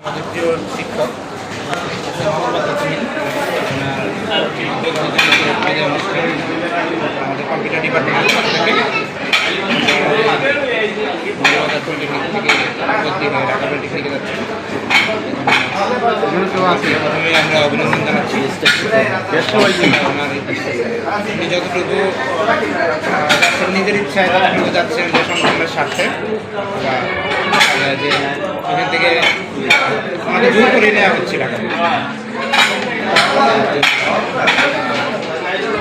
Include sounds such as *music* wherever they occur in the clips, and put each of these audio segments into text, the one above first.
আমাদের প্রিয় শিক্ষক আমাদের কম্পিউটার ডিপার্টমেন্টের পক্ষ থেকে থেকে ঢাকা পলিটেকনিকে যাচ্ছে প্রথমে আমরা অভিনন্দন জানাচ্ছি উনি যতটুকু নিজের ইচ্ছায় যতটুকু যাচ্ছেন যে সংগঠনের স্বার্থে যে ওখান থেকে আমাদের জোর করে নেওয়া হচ্ছে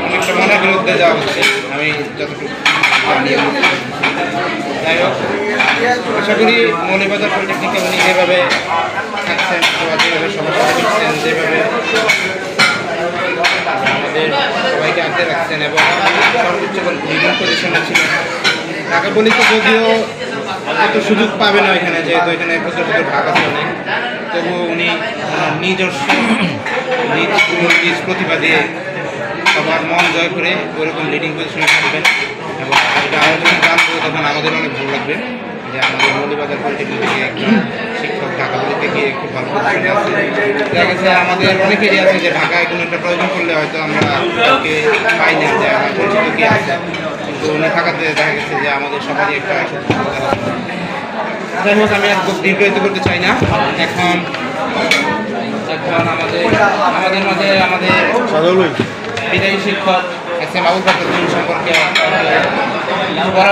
অনেকটা মনের বিরুদ্ধে যাওয়া হচ্ছে আমি যতটুকু যাই হোক আশা করি মৌলিবাজার পলিটেকনিকে উনি যেভাবে থাকছেন যেভাবে সাথে মিশছেন যেভাবে আমাদের সবাইকে আগলে রাখছেন এবং সর্বোচ্চ লিডিং পজিশনে ছিলেন। ঢাকা পুলিশ তো যদিও এত সুযোগ পাবে না এখানে যেহেতু এখানে প্রচুর প্রচুর ভাগ আছে অনেক, তবুও উনি নিজস্ব নিজ নিজ প্রতিভা দিয়ে সবার মন জয় করে ওরকম লিডিং পজিশনে থাকবেন এবং এটা আমরা যখন জানব তখন আমাদের অনেক ভালো লাগবে। যে আমাদের মৌলিবাজার পলিটেকনিক একজন শিক্ষক ঢাকা পুলিশ থেকে খুব ভালো দেখা গেছে আমাদের অনেকেরই আছে যে ঢাকায় কোনো একটা প্রয়োজন করলে হয়তো আমরা কাউকে পাই না যে আমার পরিচিত কি আছে। কিন্তু উনি থাকাতে দেখা গেছে যে আমাদের সবারই একটা যাই হোক আমি আর দীর্ঘায়িত করতে চাই না। এখন এখন আমাদের আমাদের মাঝে আমাদের বিদায়ী শিক্ষক এস এম আবুল সম্পর্কে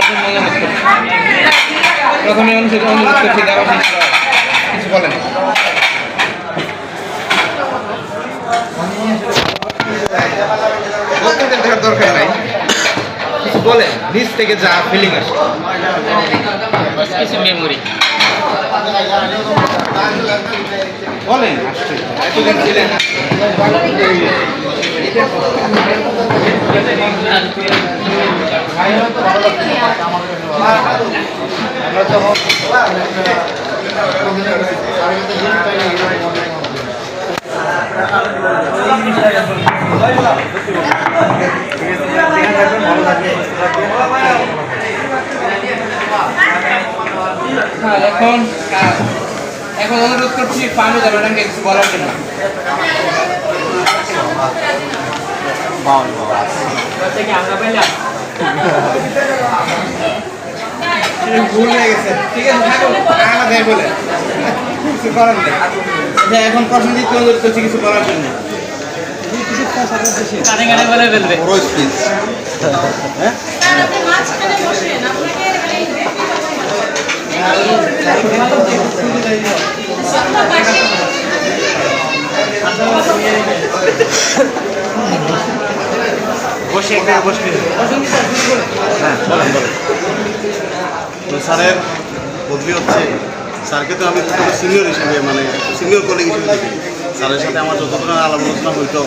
জন্য অনুরোধ করছি। প্রথমে অনুষ্ঠিত অনুরোধ করছি দেওয়া কিছু বলেন। দরকার নাই। কিছু বলেন নিজ থেকে যা ফিলিং আসে। কিছু মেমোরি বলেন এতদিন ছিলেন এখন এখন অনুরোধ করছি পানু ম্যাডামকে কিছু বলার জন্য? ভুল হয়ে গেছে। ঠিক আছে থাকুন আমাদের বলে। কিছু করার নেই। আচ্ছা, এখন প্রশ্নজিৎ অনুরোধ করছি কিছু বলার জন্য? কানে *laughs* কানে এই বসে। বসবে তো স্যারের বদলি হচ্ছে স্যারকে তো আমি সিনিয়র হিসেবে মানে সিনিয়র কলিগ হিসেবে দেখি। স্যারের সাথে আমার আলাপ আলোচনা হইতো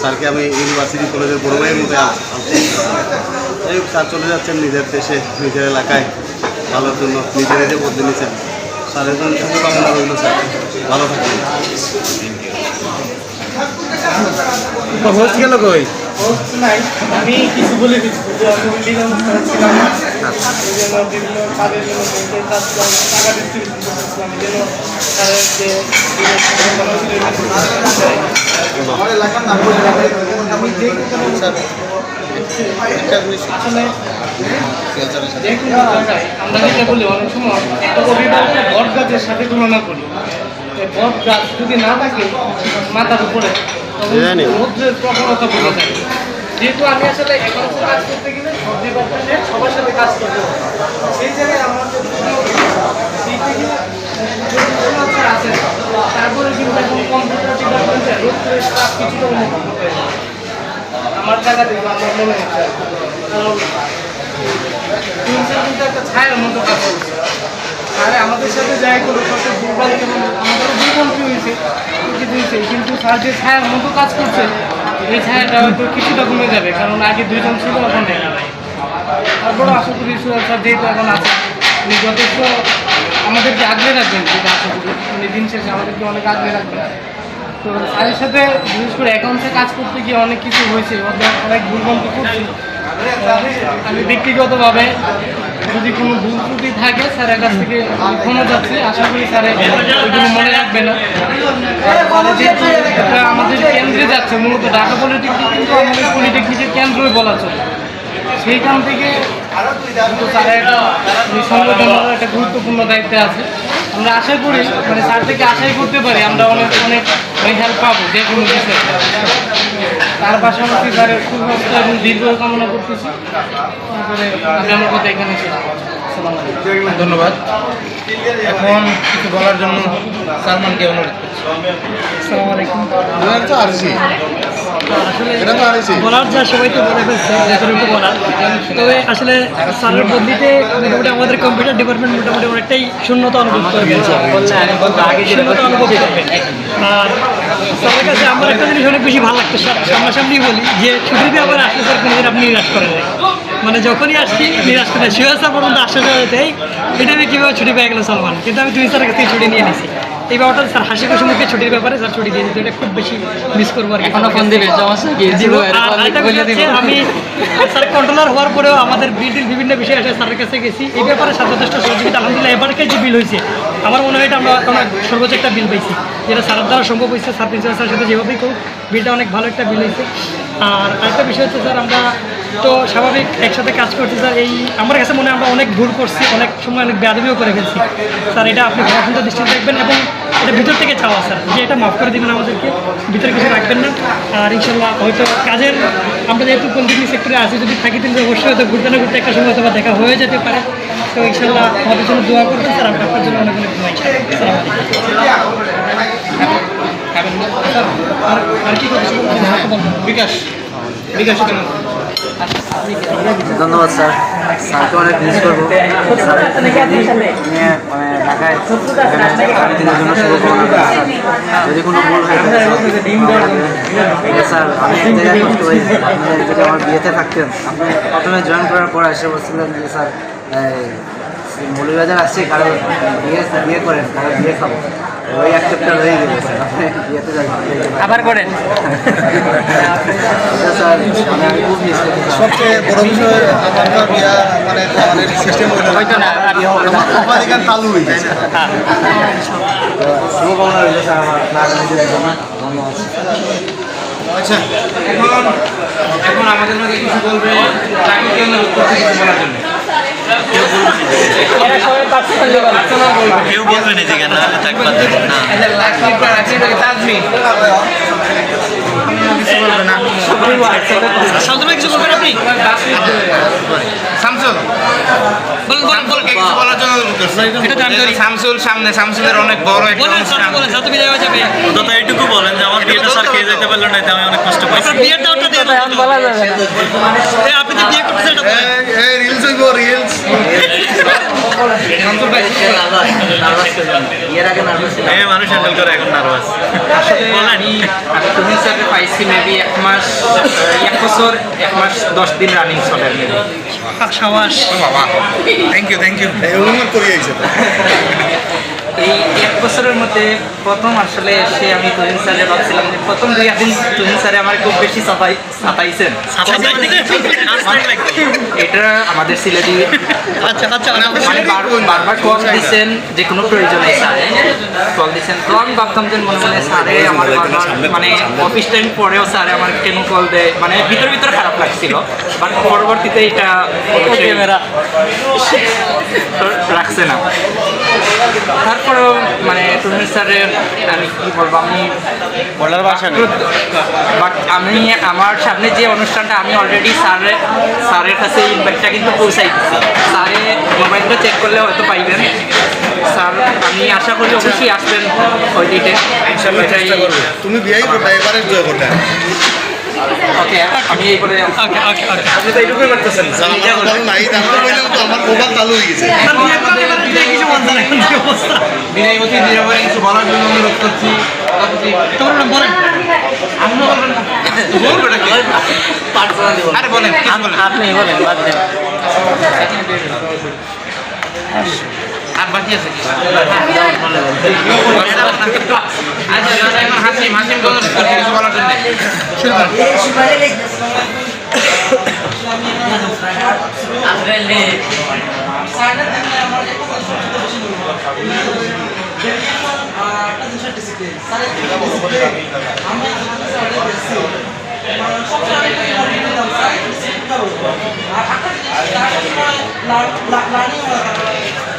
স্যারকে আমি ইউনিভার্সিটি কলেজের বড় ভাইয়ের মধ্যে। যাই হোক স্যার চলে যাচ্ছেন নিজের দেশে নিজের এলাকায় ভালোর জন্য নিজে নিজে বদলে নিয়েছেন। স্যারের জন্য শুভকামনা রইল স্যার। ভালো থাকবেন। গেল কই? নাই আমি কিছু বলে বিভিন্ন কাজের জন্য আমরা বলি অনেক সময় বট গাছের সাথে তুলনা করি বট গাছ যদি না থাকে, মাথার উপরে প্রবণতা বোঝা যায় যেহেতু আমি আসলে একাংশ কাজ করতে গেলে সব ডিপার্টমেন্টের সবার সাথে কাজ করতে। সেই জায়গায় আমাদের সেইটা কি যোগ্যতা আছে, তারপরে কিন্তু কম্পিউটার ডিপার্টমেন্টে রোড করে স্টাফ কিছুটা উন্নত করতে আমার জায়গা থেকে আমার মনে হচ্ছে। কারণ একটা ছায়ার মতো কাজ করছে আরে আমাদের সাথে যাই করো হয়েছে কিছু হয়েছে কিন্তু স্যার যে ছায়ার মতো কাজ করছে, এই ছায়াটা হয়তো কিছুটা কমে যাবে, কারণ আগে দুইজন ছিল, এখন তারপরে আশা করি স্যার যেহেতু এখন আছে, উনি যথেষ্ট আমাদেরকে আগলে রাখবেন, যেটা আশা করি। উনি দিন শেষে আমাদেরকে অনেক আগলে রাখবেন। তো স্যারের সাথে, বিশেষ করে অ্যাকাউন্টসে কাজ করতে গিয়ে অনেক কিছু হয়েছে অনেক ভুলভ্রান্তি করছি। আমি ব্যক্তিগতভাবে যদি কোনো ভুল ত্রুটি থাকে, স্যারের কাছ থেকে ক্ষমা যাচ্ছি আশা করি স্যারে ওইগুলো মনে রাখবে না। এটা আমাদের কেন্দ্রে যাচ্ছে, মূলত ঢাকা পলিটেকনিক, কিন্তু আমাদের পলিটেকনিকের কেন্দ্রই বলা চলে। সেইখান থেকে স্যারের সংগঠনের একটা গুরুত্বপূর্ণ দায়িত্বে আছে। আমরা আশা করি মানে স্যার থেকে আশাই করতে পারি, আমরা অনেক অনেক হেল্প পাবো যে কোনো বিষয়ে। তার পাশাপাশি তার সুস্বাস্থ্য এবং দীর্ঘ কামনা করতেছি। আমি আমার কথা এখানে। ধন্যবাদ। এখন কিছু বলার জন্য সালমানকে অনুরোধ বলার যা সবাই তো বলে ফেলছে বলার তবে আসলে স্যারের বদলিতে মোটামুটি আমাদের কম্পিউটার ডিপার্টমেন্ট মোটামুটি অনেকটাই শূন্যতা অনুভব করে শূন্যতা অনুভব করবে আর স্যারের কাছে আমার একটা জিনিস অনেক বেশি ভালো লাগতো সামনাসামনি বলি যে ছুটির ব্যাপারে আসলে স্যার কোনোদিন আপনি নিরাশ করেন মানে যখনই আসছি নিরাশ করেন শিবা স্যার পর্যন্ত আশ্বাস হয়ে এই এটা আমি কীভাবে ছুটি পেয়ে গেল সালমান? কিন্তু আমি তুমি স্যারের কাছ থেকে ছুটি নিয়ে নিছি। এই ব্যাপারটা স্যার হাসি খুশি মুখে ছুটির ব্যাপারে স্যার ছুটি দিয়ে দিতে এটা খুব বেশি মিস করব আর এখনও ফোন দিবে সমস্যা কি? আমি স্যার কন্ট্রোলার হওয়ার পরেও আমাদের বিল বিভিন্ন বিষয় আসে স্যারের কাছে গেছি। এই ব্যাপারে স্যার যথেষ্ট সহযোগিতা আলহামদুলিল্লাহ এবারকে যে বিল হয়েছে আমার মনে হয় এটা আমরা অনেক সর্বোচ্চ একটা বিল পাইছি। যেটা স্যারের দ্বারা সম্ভব হয়েছে স্যার প্রিন্সিপাল স্যারের সাথে যেভাবেই করুক বিলটা অনেক ভালো একটা বিল হয়েছে। আর আরেকটা বিষয় হচ্ছে স্যার আমরা তো স্বাভাবিক একসাথে কাজ করছি, স্যার। এই আমার কাছে মনে আমরা অনেক ভুল করছি, অনেক সময় অনেক বেয়াদবিও করে ফেলছি। স্যার, এটা আপনি ভালো দৃষ্টিতে দেখবেন এবং এটা ভিতর থেকে চাওয়া, স্যার। যে এটা মাফ করে দিবেন আমাদেরকে, ভিতরে কিছু রাখবেন না। আর ইনশাল্লাহ হয়তো কাজের আমরা যেহেতু কন্টিনিউ সেক্টরে আছি, যদি থাকি তাহলে অবশ্যই হয়তো ঘুরতে না ঘুরতে একটা সময় হয়তো দেখা হয়ে যেতে পারে। তো ইনশাল্লাহ আমাদের জন্য দোয়া করবেন, স্যার। আমরা আপনার জন্য অনেক অনেক দোয়া আর আর কি বিকাশ বিকাশ। ধন্যবাদ, স্যার। স্যারকে অনেক মিস করব। মানে ঢাকায় জন্য যদি কোনো ভুল হয়ে স্যার, আমি এক জায়গায় কষ্ট আপনি যদি আমার বিয়েতে থাকতেন। আপনি প্রথমে জয়েন করার পর এসে বলছিলেন যে, স্যার মৌলবাজার আসছে কারও বিয়ে বিয়ে করেন কারও বিয়ে খাব। ওই এক চ্যাপ্টার হয়ে স্যার আবার করেন। স্যার সবচেয়ে বড় বিষয় আমার বিয়া মানে আমাদের সিস্টেম হইতো না আমার চালু হয়ে গেছে। শুভকামনা রইল স্যার আমার ধন্যবাদ। আচ্ছা এখন এখন আমাদের মধ্যে কিছু বলবে তাকে কি অনুরোধ করছি বলার জন্য। কেউ বলবে না যে থাকবার না তাজমি কিছু বলবে না। কিছু বলবেন আপনি? শামসুল। শামসুল সামনে শামসুলের অনেক বড় একটা বলেন অনুষ্ঠান। শান্ত বলেন শান্ত বিদায় যাবে। অন্তত এইটুকু বলেন যে আমার বিয়েটা স্যার খেয়ে যেতে পারল না আমি অনেক কষ্ট দিয়ে দেন বলা যাবে আপনি যে বিয়ে করতেছেন রিলস হইব রিলস *laughs* মানুষ হ্যান্ডেল করে এখন নার্ভাস আমি তুমি স্যার পাইছি মেবি এক মাস এক বছর এক মাস দশ দিন রানিং চলে মেবি সাবাস। থ্যাংক ইউ থ্যাংক ইউ অনুমান করে আইছে তো এই এক বছরের মধ্যে প্রথম আসলে এসে আমি তুহিন স্যারে ভাবছিলাম যে প্রথম দুই দিন তুহিন স্যারে আমার খুব বেশি সাতাই সাতাইছেন এটা আমাদের সিলেটি। আচ্ছা আচ্ছা মানে বার- বারবার কল দিচ্ছেন যে কোনো প্রয়োজনে স্যার কল দিচ্ছেন তো আমি ভাবতাম যে মনে মনে স্যারে আমার বারবার মানে অফিস টাইম পরেও স্যারে আমার কেন কল দেয়? মানে ভিতর ভিতরে খারাপ লাগছিল। বাট পরবর্তীতে এটা ক্যামেরা রাখছে না। তারপরেও মানে তুমি স্যারের আমি কি বলব আমি বলার ভাষা বাট আমি আমার সামনে যে অনুষ্ঠানটা আমি অলরেডি স্যারের স্যারের কাছে ইনভাইটটা কিন্তু পৌঁছাই দিচ্ছি স্যারে মোবাইলটা চেক করলে হয়তো পাইবেন। স্যার আমি আশা করি অবশ্যই আসবেন ওই ডেটে তুমি বিয়াই করতে এবারে জয় করতে ওকে আমি এই বলে ওকে ওকে ওকে আপনি তো এইটুকুই করতেছেন। আমার নাই আমি বললাম তো আমার মোবাইল চালু হয়ে গেছে। স্যার বিয়ে করতে পারলে বিয়ে কিছু বলতে না কি অবস্থা? বিনয় নিরাপদে কিছু বলার জন্য অনুরোধ করছি। তোমরা বলেন। আপনিও বলবেন না। বলবেন কি? আরে বলেন আপনি বলেন? বাদ দেন। আর বাকি আছে কি আচ্ছা দাদা এখন হাসিম হাসিম অনুরোধ কিছু বলার জন্য শুরু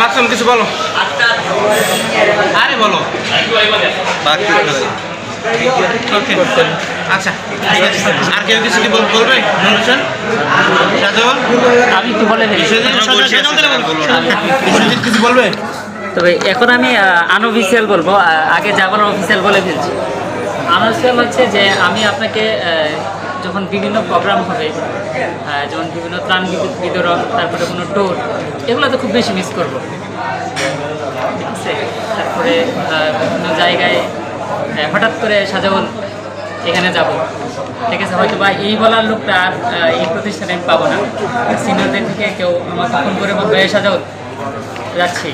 মাকসুম কিছু বলো। আরে বলো। আচ্ছা ঠিক আছে আর কেউ কিছু কি বলবে? আমি বলে কিছু বলবে? তবে এখন আমি আনঅফিসিয়াল বলব। আগে যাবার অফিসিয়াল বলে ফেলছি। আনঅফিসিয়াল হচ্ছে যে আমি আপনাকে যখন বিভিন্ন প্রোগ্রাম হবে যেমন বিভিন্ন ত্রাণ বিতরণ তারপরে কোনো ট্যুর এগুলো তো খুব বেশি মিস করব। ঠিক আছে? তারপরে বিভিন্ন জায়গায় হঠাৎ করে সাজাবন এখানে যাব। ঠিক আছে? হয়তো বা এই বলার লোকটা আর এই প্রতিষ্ঠানে আমি পাবো না। সিনিয়রদের থেকে কেউ আমাকে ফোন করে বলবে, "এই সাজাবন যাচ্ছি।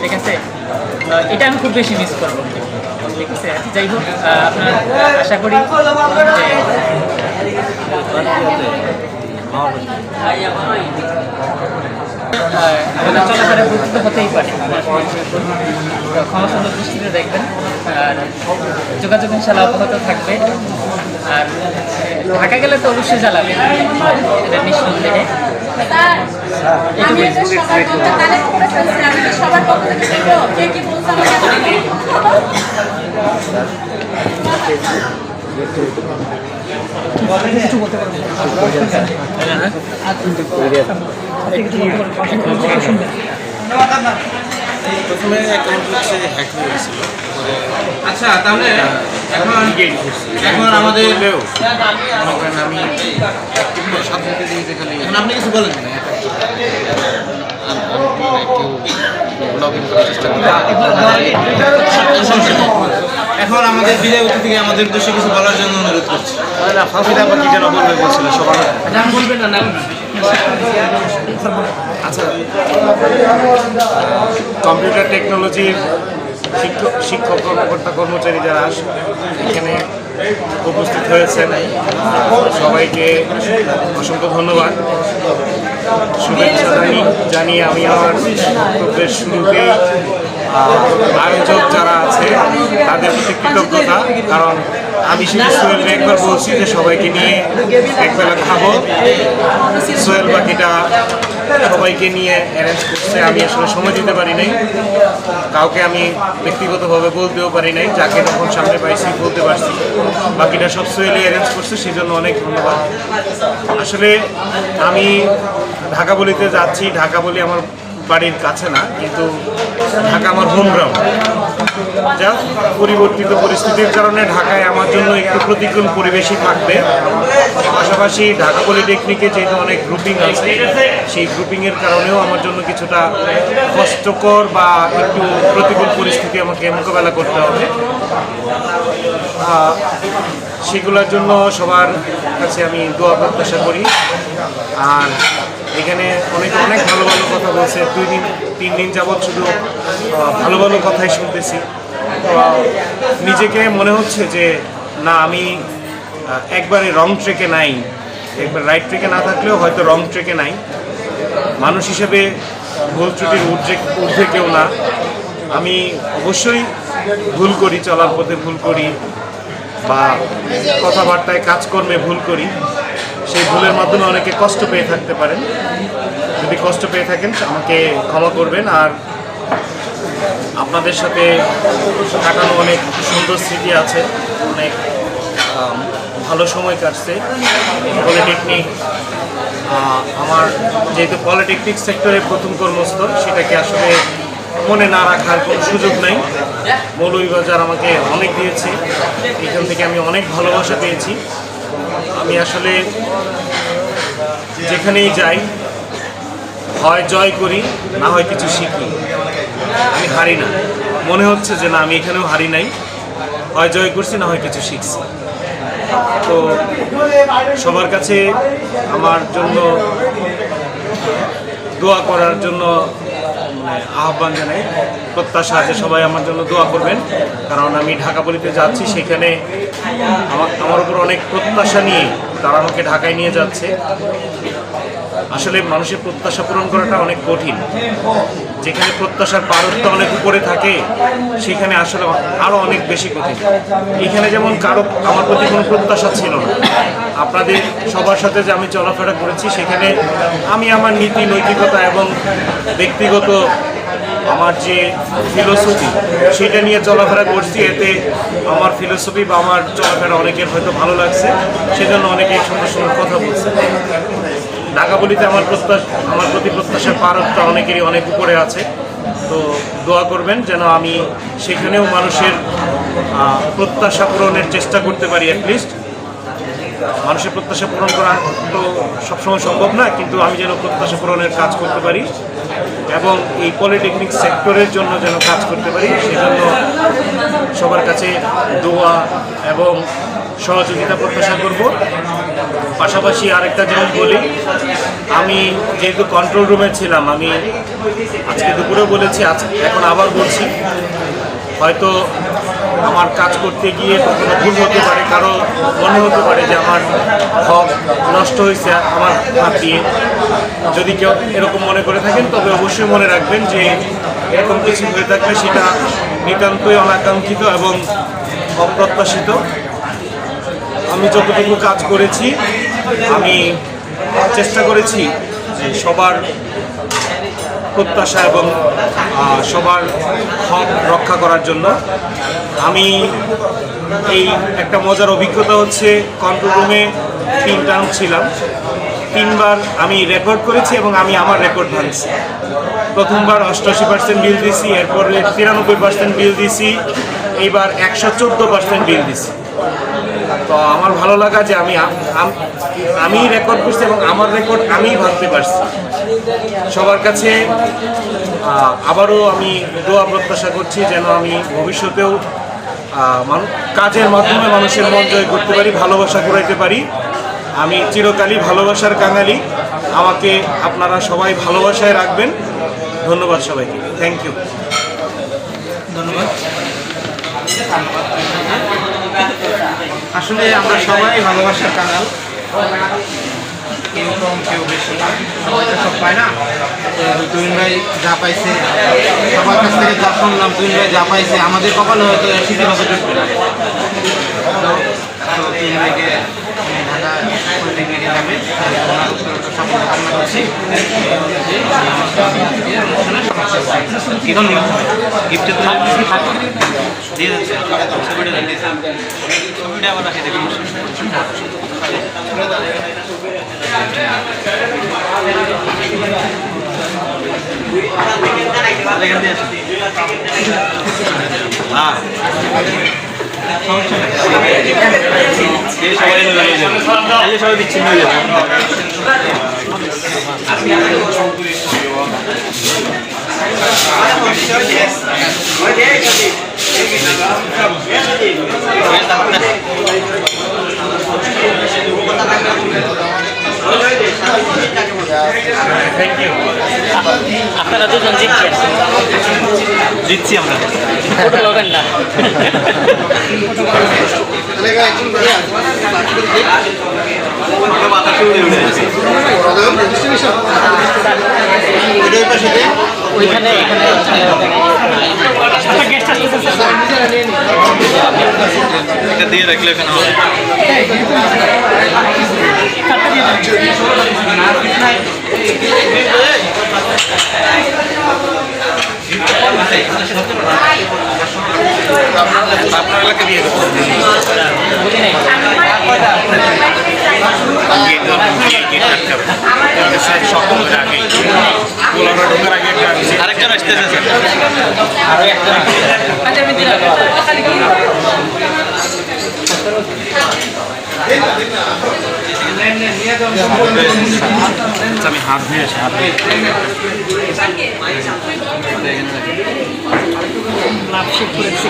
ঠিক আছে? এটা আমি খুব বেশি মিস করব। ঠিক আছে? যাই হোক আপনার আশা করি চলাফেরা বুঝতে হতেই পারে ক্ষমা সুন্দর দৃষ্টিতে দেখবেন আর যোগাযোগ ইনশাল্লাহ অব্যাহত থাকবে আর ঢাকা গেলে তো অবশ্যই জ্বালাবে এটা নিঃসন্দেহে সবার পক্ষ থেকে কি প্রথমে অ্যাকাউন্ট হচ্ছে হ্যাক হয়ে গেছিল আচ্ছা তাহলে এখন এখন আমাদের আমি খালি। এখন আপনি কিছু বলেন লগ ইন করার চেষ্টা করি এখন আমাদের বিজয় অতিথিকে আমাদের উদ্দেশ্যে কিছু বলার জন্য অনুরোধ করছি। আচ্ছা কম্পিউটার টেকনোলজির শিক্ষক শিক্ষক কর্মকর্তা কর্মচারী যারা এখানে উপস্থিত হয়েছেন সবাইকে অসংখ্য ধন্যবাদ। শুভেচ্ছা জানি জানিয়ে আমি আমার বক্তব্যের শুরুতেই আয়োজক যারা আছে, তাদের প্রতি কৃতজ্ঞতা, কারণ আমি শুধু সোহেলকে একবার বলছি যে সবাইকে নিয়ে একবেলা খাব। সোহেল বাকিটা সবাইকে নিয়ে অ্যারেঞ্জ করছে। আমি আসলে সময় দিতে পারি নাই। কাউকে আমি ব্যক্তিগতভাবে বলতেও পারি নাই। যাকে তখন সামনে পাইছি, বলতে পারছি। বাকিটা সব সোহেলই অ্যারেঞ্জ করছে সেই জন্য অনেক ধন্যবাদ। আসলে আমি ঢাকা বলিতে যাচ্ছি। ঢাকা বলি আমার বাড়ির কাছে না, কিন্তু ঢাকা আমার হোম গ্রাউন্ড যা পরিবর্তিত পরিস্থিতির কারণে ঢাকায় আমার জন্য একটু প্রতিকূল পরিবেশই থাকবে। পাশাপাশি ঢাকা পলিটেকনিকে যেহেতু অনেক গ্রুপিং আছে, সেই গ্রুপিংয়ের কারণেও আমার জন্য কিছুটা কষ্টকর বা একটু প্রতিকূল পরিস্থিতি আমাকে মোকাবেলা করতে হবে। সেগুলোর জন্য সবার কাছে আমি দোয়া প্রত্যাশা করি। আর এখানে অনেক অনেক ভালো ভালো কথা বলছে। দুই দিন, তিন দিন যাবৎ শুধু ভালো ভালো কথাই শুনতেছি। নিজেকে মনে হচ্ছে যে, না, আমি একবারে রং ট্রেকে নাই। একবার রাইট ট্রেকে না থাকলেও হয়তো রং ট্রেকে নাই। মানুষ হিসেবে ভুল ত্রুটির ঊর্ধ্বে ঊর্ধ্বে কেউ না। আমি অবশ্যই ভুল করি, চলার পথে ভুল করি, বা কথাবার্তায় কাজকর্মে ভুল করি। সেই ভুলের মাধ্যমে অনেকে কষ্ট পেয়ে থাকতে পারেন। যদি কষ্ট পেয়ে থাকেন, আমাকে ক্ষমা করবেন। আর আপনাদের সাথে কাটানো অনেক সুন্দর স্মৃতি আছে, অনেক ভালো সময় কাটছে। পলিটেকনিক আমার যেহেতু পলিটেকনিক সেক্টরে প্রথম কর্মস্থল, সেটাকে আসলে মনে না রাখার কোনো সুযোগ নেই। মৌলভীবাজার আমাকে অনেক দিয়েছে। এখান থেকে আমি অনেক ভালোবাসা পেয়েছি। আমি আসলে যেখানেই যাই, হয় জয় করি, না হয় কিছু শিখি। আমি হারি না। মনে হচ্ছে যে না, আমি এখানেও হারি নাই। হয় জয় করছি, না হয় কিছু শিখছি। তো সবার কাছে আমার জন্য দোয়া করার জন্য আহ্বান জানাই, প্রত্যাশা আছে সবাই আমার জন্য দোয়া করবেন। কারণ আমি ঢাকা বলিতে যাচ্ছি, সেখানে আমার আমার উপর অনেক প্রত্যাশা নিয়ে তারা আমাকে ঢাকায় নিয়ে যাচ্ছে। আসলে মানুষের প্রত্যাশা পূরণ করাটা অনেক কঠিন। যেখানে প্রত্যাশার পারত্ব অনেক উপরে থাকে, সেখানে আসলে আরও অনেক বেশি কঠিন। এখানে যেমন কারও, আমার প্রতি কোনো প্রত্যাশা ছিল না। আপনাদের সবার সাথে যে আমি চলাফেরা করেছি, সেখানে আমি আমার নীতি, নৈতিকতা এবং ব্যক্তিগত আমার যে ফিলোসফি সেটা নিয়ে চলাফেরা করছি। এতে আমার ফিলোসফি বা আমার চলাফেরা অনেকের হয়তো ভালো লাগছে, সেজন্য অনেকে সুন্দর সুন্দর কথা বলছে। ঢাকা বলিতে আমার প্রত্যাশা আমার প্রতি প্রত্যাশার পারকটা অনেকেরই অনেক উপরে আছে। তো দোয়া করবেন যেন আমি সেখানেও মানুষের প্রত্যাশা পূরণের চেষ্টা করতে পারি অ্যাটলিস্ট মানুষের প্রত্যাশা পূরণ করা তো সবসময় সম্ভব না, কিন্তু আমি যেন প্রত্যাশা পূরণের কাজ করতে পারি এবং এই পলিটেকনিক সেক্টরের জন্য যেন কাজ করতে পারি, সেজন্য সবার কাছে দোয়া এবং সহযোগিতা প্রত্যাশা করব। পাশাপাশি আরেকটা জিনিস বলি, আমি যেহেতু কন্ট্রোল রুমে ছিলাম, আমি আজকে দুপুরেও বলেছি, আজ এখন আবার বলছি, হয়তো আমার কাজ করতে গিয়ে কখনো ভুল হতে পারে, কারও মনে হতে পারে যে আমার হক নষ্ট হয়েছে, আমার হাত দিয়ে। যদি কেউ এরকম মনে করে থাকেন, তবে অবশ্যই মনে রাখবেন যে এরকম কিছু হয়ে থাকলে সেটা নিতান্তই অনাকাঙ্ক্ষিত এবং অপ্রত্যাশিত। আমি যতটুকু কাজ করেছি আমি চেষ্টা করেছি যে সবার প্রত্যাশা এবং সবার হক রক্ষা করার জন্য। আমি এই একটা মজার অভিজ্ঞতা হচ্ছে কন্ট্রোল রুমে তিন টার্ম ছিলাম। তিনবার আমি রেকর্ড করেছি এবং আমি আমার রেকর্ড ভাঙছি। প্রথমবার অষ্টআশি পার্সেন্ট বিল দিছি, এরপরে তিরানব্বই পার্সেন্ট বিল দিছি, এইবার একশো চোদ্দ পার্সেন্ট বিল দিছি। তো আমার ভালো লাগা যে আমি আম- আমি রেকর্ড করছি এবং আমার রেকর্ড আমিই ভাবতে পারছি। সবার কাছে আবারও আমি দোয়া প্রত্যাশা করছি যেন আমি ভবিষ্যতেও কাজের মাধ্যমে মানুষের মন জয় করতে পারি, ভালোবাসা করাইতে পারি। আমি চিরকালই ভালোবাসার কাঙালি। আমাকে আপনারা সবাই ভালোবাসায় রাখবেন। ধন্যবাদ সবাইকে। থ্যাংক ইউ ধন্যবাদ। আসলে আমরা সবাই ভালোবাসার কাঙাল। কেউ কম, কেউ বেশি। সবাই সব পায় না। তো তুইন ভাই যা পাইছে, সবার কাছ থেকে যা শুনলাম তুইন ভাই যা পাইছে, আমাদের কপালে হয়তো স্মৃতিভাবে জুটবে না তো তুইন ভাইকে ঢাকা পলিটেকনিক যাবে। তো দিয়ে দিচ্ছে ছবিটা দিচ্ছে ছবিটা আবার রাখি দেখুন সবাই সবাই বিচ্ছিন্ন হয়ে। যাবে আপনারা দুজন জিতছেন। জিতছি আমরা। ফটো লবেন না। ওইখানে এখানে এটা দিয়ে রাখলে এখানে হবে আপনার এলাকা দিয়ে দেবো আরেকজন আসতেছে আরও একজন আচ্ছা আমি দিলাম আমি হাত ধুয়েছি হাত লাভ শেখ করেছি